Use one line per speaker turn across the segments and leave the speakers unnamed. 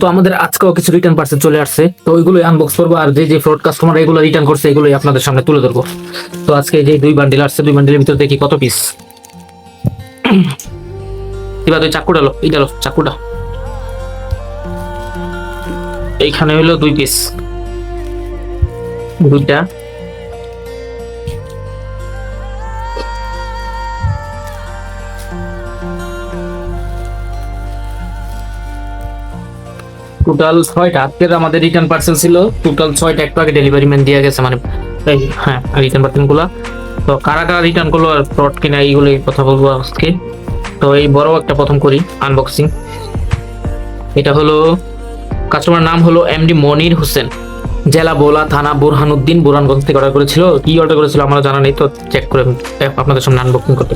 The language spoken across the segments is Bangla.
তো আমাদের আজকেও কিছু রিটার্ন পার্সেল চলে আসছে। তো ওইগুলোই আনবক্স করব আর যে যে ফ্রড কাস্টমার এগুলো রিটার্ন করছে, এগুলোই আপনাদের সামনে তুলে ধরবো। তো আজকে যে দুই বান্ডিল আসছে, দুই বান্ডিলের ভিতর দেখি কত পিস এবার ওই চাকুটা লো, এইটা লো, চাকুটা। এইখানে হলো দুই পিস দুইটা। টোটাল ছয়টা। আজকের আমাদের রিটার্ন পার্সেল ছিল, টোটাল ছয়টা একটু আগে ডেলিভারি ম্যান দিয়ে গেছে মানে এই হ্যাঁ রিটার্ন পার্সেলগুলো। তো কারা কারা রিটার্ন করল আর ফ্রড কিনা এইগুলো কথা বলব আজকে। তো এই বড় একটা প্রথম করি আনবক্সিং এটা হলো কাস্টমার নাম হলো এমডি মনির হোসেন। জেলা বোলা থানা বুরহানুদ্দিন, বুরহানগঞ্জ থেকে অর্ডার করেছিল। কি অর্ডার করেছিল আমার জানা নেই, তো চেক করে, আপনাদের সামনে আনবক্সিং করতে।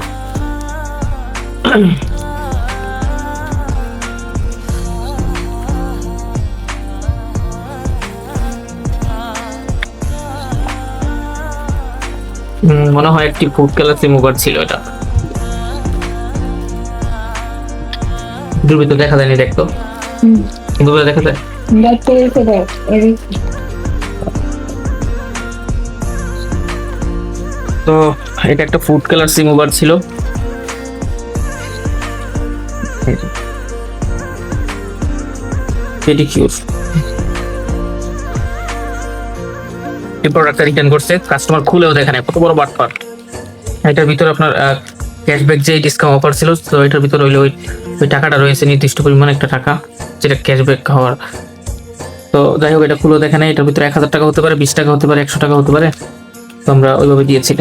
মনে হয় একটি ফুড কালার রিমুভার ছিল এটা। দুর্বৃত্ত দেখা যায়নি দেখতো দুর্বৃত্ত দেখা যায়? তো এটা একটা ফুড কালার রিমুভার ছিল। পেডিকিউর এই প্রোডাক্টটা রিটার্ন করছে কাস্টমার খুলেও দেখে নাই, কত বড় বাটপার। এটার ভিতরে আপনার ক্যাশব্যাক যে ডিসকাউন্ট অফার ছিল, তো এটার ভিতরে ওই ওই টাকাটা রয়েছে, নির্দিষ্ট পরিমাণ একটা টাকা, যেটা ক্যাশব্যাক হওয়ার। তো যাই হোক, এটা খুলেও দেখে নাই, এটার ভিতরে এক হাজার টাকা হতে পারে, বিশ টাকা হতে পারে, একশো টাকা হতে পারে, তো আমরা ওইভাবে দিয়েছি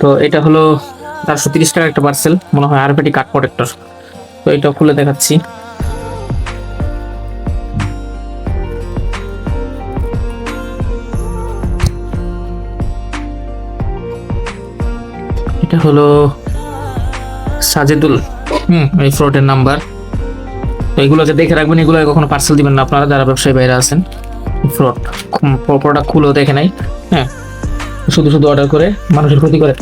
তো এটা হলো চারশো তিরিশ টাকা একটা পার্সেল মনে হয় আরপিটি কাট প্রোটেক্টর তো এটা খুলে দেখাচ্ছি। এটা হলো সাজেদুল, হুম, এই ফ্রডের নাম্বার তো এগুলোকে দেখে রাখবেন এগুলো কখনো পার্সেল দিবেন না আপনারা, যারা ব্যবসায়ী বাইরে আছেন। ফ্রড প্রোডাক্ট খুলেও দেখে নাই হ্যাঁ। শুধু শুধু অর্ডার করে মানুষের ক্ষতি করে।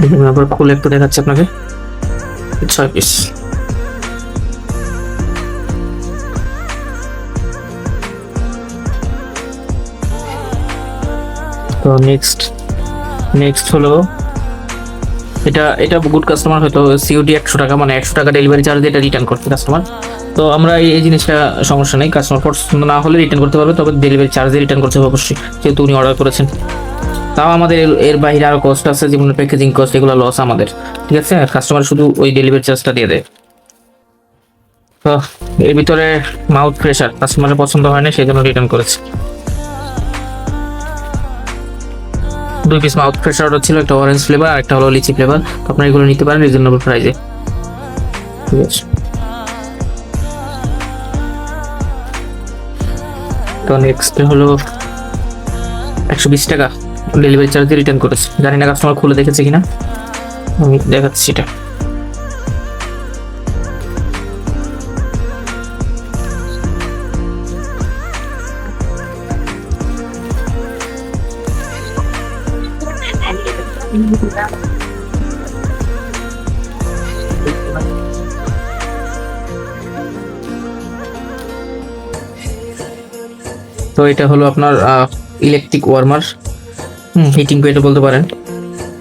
দেখুন আবার খুলে একটু দেখাচ্ছি আপনাকে। ছয় পিস তো নেক্সট নেক্সট হলো, এটা এটা গুড কাস্টমার হয়তো সিওডি একশো টাকা মানে একশো টাকা ডেলিভারি চার্জ এটা রিটার্ন করতে কাস্টমার তো আমরা এই জিনিসটা সমস্যা নেই কাস্টমার পছন্দ না হলে রিটার্ন করতে পারবে, তবে ডেলিভারি চার্জে রিটার্ন করতে হবে অবশ্যই, যেহেতু উনি অর্ডার করেছেন। তাও আমাদের এর- বাইরে আরও কস্ট আছে, যেমন প্যাকেজিং কস্ট এগুলো লস আমাদের, ঠিক আছে? কাস্টমার শুধু ওই ডেলিভারি চার্জটা দিয়ে দেয়। তো এর ভিতরে মাউথ প্রেশার কাস্টমারের পছন্দ হয় না সেই জন্য রিটার্ন করেছে। দুই পিস মাউথ প্রেশার অর্ডার ছিল, একটা অরেঞ্জ ফ্লেভার আর একটা হলো লিচি ফ্লেভার আপনারা এগুলো নিতে পারেন রিজনেবল প্রাইসে ঠিক আছে। তো নেক্সট হলো একশো বিশ টাকা ডেলিভারি চার্জ দিয়ে রিটার্ন করেছে। জানি না কাস্টমার খুলে দেখেছে কিনা। আমি দেখাচ্ছি এটা তো এটা হলো আপনার ইলেকট্রিক ওয়ার্মার হিটিং পেটে বলতে পারেন।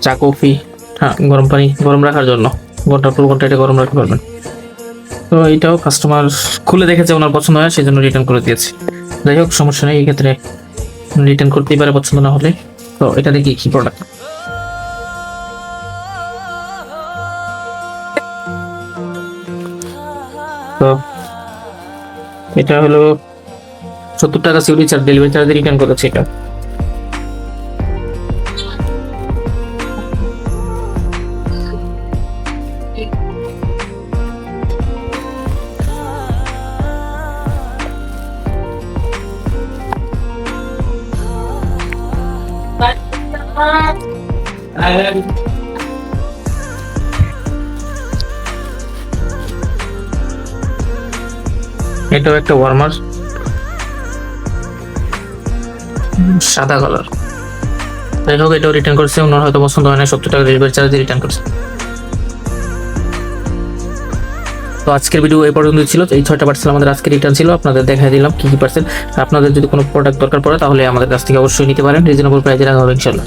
চা কফি হ্যাঁ গরম পানি, গরম রাখার জন্য। ঘণ্টা পর ঘণ্টা এটা গরম রাখতে পারবেন। তো এটাও কাস্টমার খুলে দেখেছে ওনার পছন্দ হয় সেই জন্য রিটার্ন করে দিয়েছে। যাই হোক, সমস্যা নেই এই ক্ষেত্রে রিটার্ন করতেই পারে পছন্দ না হলে। তো এটা দেখি কি প্রোডাক্ট তো এটা হলো সত্তর টাকা সিউরি চার্জ ডেলিভারি চার্জ রিটার্ন করেছে এটা। এটাও একটা ওয়ার্মার সাদা কালার যাই হোক, এটাও রিটার্ন করছে ওনার হয়তো পছন্দ হয় না সত্তর টাকা ডেলিভারি চার্জ দিয়ে রিটার্ন করছে। তো আজকের ভিডিও এই পর্যন্ত ছিল। এই ছয়টা পার্সেল আমাদের আজকে রিটার্ন ছিল, আপনাদের দেখাই দিলাম কি কি পার্সেল আপনাদের যদি কোনো প্রোডাক্ট দরকার পড়ে, তাহলে আমাদের কাছ থেকে অবশ্যই নিতে পারেন। রিজনেবল প্রাইজে রাখা হবে ইনশাল্লাহ